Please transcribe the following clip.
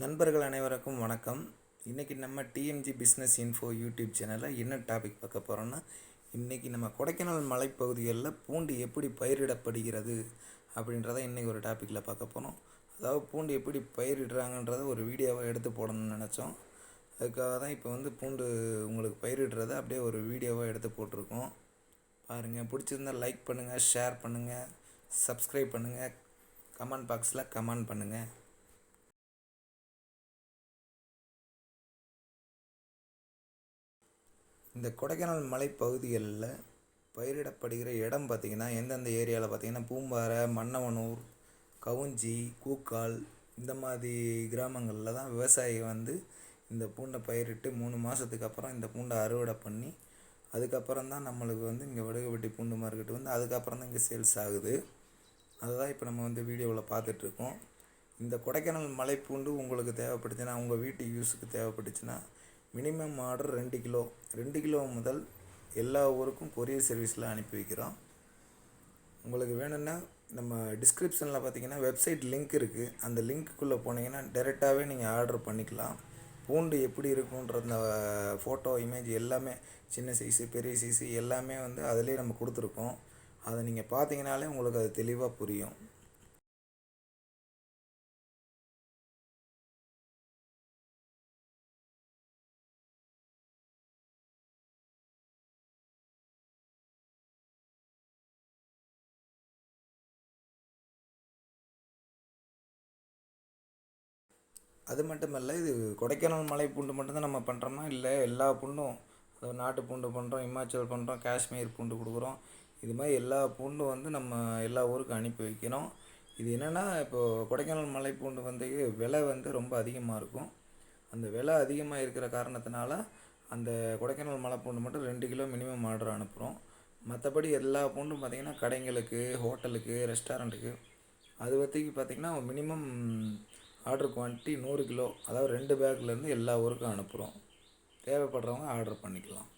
நண்பர்கள் அனைவருக்கும் வணக்கம். இன்றைக்கி நம்ம டிஎம்ஜி பிஸ்னஸ் இன்ஃபோ யூடியூப் சேனலில் என்ன டாபிக் பார்க்க போகிறோன்னா இன்றைக்கி நம்ம கொடைக்கானல் மலைப்பகுதிகளில் பூண்டு எப்படி பயிரிடப்படுகிறது அப்படின்றத இன்றைக்கி ஒரு டாப்பிக்கில் பார்க்க போகிறோம் அதாவது பூண்டு எப்படி பயிரிடுறாங்கன்றத ஒரு வீடியோவை எடுத்து போடணும்னு நினச்சோம். அதுக்காக தான் இப்போ வந்து பூண்டு உங்களுக்கு பயிரிடுறத அப்படியே ஒரு வீடியோவாக எடுத்து போட்டிருக்கோம். பாருங்கள் பிடிச்சிருந்தா லைக் பண்ணுங்கள் ஷேர் பண்ணுங்கள் சப்ஸ்கிரைப் பண்ணுங்கள் கமெண்ட் பாக்ஸில் கமெண்ட் பண்ணுங்கள் இந்த கொடைக்கானல் மலைப்பகுதிகளில் பயிரிடப்படுகிற இடம் பார்த்திங்கன்னா எந்தெந்த ஏரியாவில் பார்த்திங்கன்னா பூம்பாறை மன்னவனூர் கவுஞ்சி கூக்கால் இந்த மாதிரி கிராமங்களில் தான் விவசாயி வந்து இந்த பூண்டை பயிரிட்டு மூணு மாதத்துக்கு அப்புறம் இந்த பூண்டை அறுவடை பண்ணி அதுக்கப்புறம் தான் நம்மளுக்கு வந்து இங்கே வடுகப்பட்டி பூண்டு மார்க்கெட்டு வந்து அதுக்கப்புறம் தான் இங்கே சேல்ஸ் ஆகுது. அதுதான் இப்போ நம்ம வந்து வீடியோவில் பார்த்துட்ருக்கோம். இந்த கொடைக்கானல் மலைப்பூண்டு உங்களுக்கு தேவைப்பட்டுச்சுன்னா உங்கள் வீட்டு யூஸுக்கு தேவைப்பட்டுச்சுன்னா மினிமம் ஆர்டர் ரெண்டு கிலோ. ரெண்டு கிலோ முதல் எல்லா ஊருக்கும் கொரியர் சர்வீஸில் அனுப்பி வைக்கிறோம். உங்களுக்கு வேணும்னா நம்ம டிஸ்கிரிப்ஷனில் பார்த்தீங்கன்னா வெப்சைட் லிங்க் இருக்குது அந்த லிங்க்குள்ளே போனீங்கன்னா டைரெக்டாகவே நீங்கள் ஆர்டர் பண்ணிக்கலாம். பூண்டு எப்படி இருக்குன்ற அந்த ஃபோட்டோ இமேஜ் எல்லாமே சின்ன சைஸு பெரிய சைஸு எல்லாமே வந்து அதிலே நம்ம கொடுத்துருக்கோம். அதை நீங்கள் பார்த்தீங்கனாலே உங்களுக்கு அது தெளிவாக புரியும். அது மட்டும் இல்லை இது கொடைக்கானல் மலை பூண்டு மட்டும்தான் நம்ம பண்ணுறோம்னா இல்லை எல்லா பூண்டும் அதாவது நாட்டு பூண்டு பண்ணுறோம் இமாச்சல் பண்ணுறோம் காஷ்மீர் பூண்டு கொடுக்குறோம். இது மாதிரி எல்லா பூண்டும் வந்து நம்ம எல்லா ஊருக்கும் அனுப்பி வைக்கிறோம் இது என்னென்னா இப்போது கொடைக்கானல் மலை பூண்டு வந்து விலை வந்து ரொம்ப அதிகமாக இருக்கும். அந்த விலை அதிகமாக இருக்கிற காரணத்தினால அந்த கொடைக்கானல் மலை பூண்டு மட்டும் ரெண்டு கிலோ மினிமம் ஆர்டர் அனுப்புகிறோம் மற்றபடி எல்லா பூண்டும் பார்த்திங்கன்னா கடைங்களுக்கு ஹோட்டலுக்கு ரெஸ்டாரண்ட்டுக்கு அது பற்றி பார்த்திங்கன்னா மினிமம் ஆர்டர் குவான்டிட்டி நூறு கிலோ. அதாவது ரெண்டு பேக்லேருந்து எல்லா ஊருக்கும் அனுப்புகிறோம் தேவைப்பட்றவங்க ஆர்டர் பண்ணிக்கலாம்.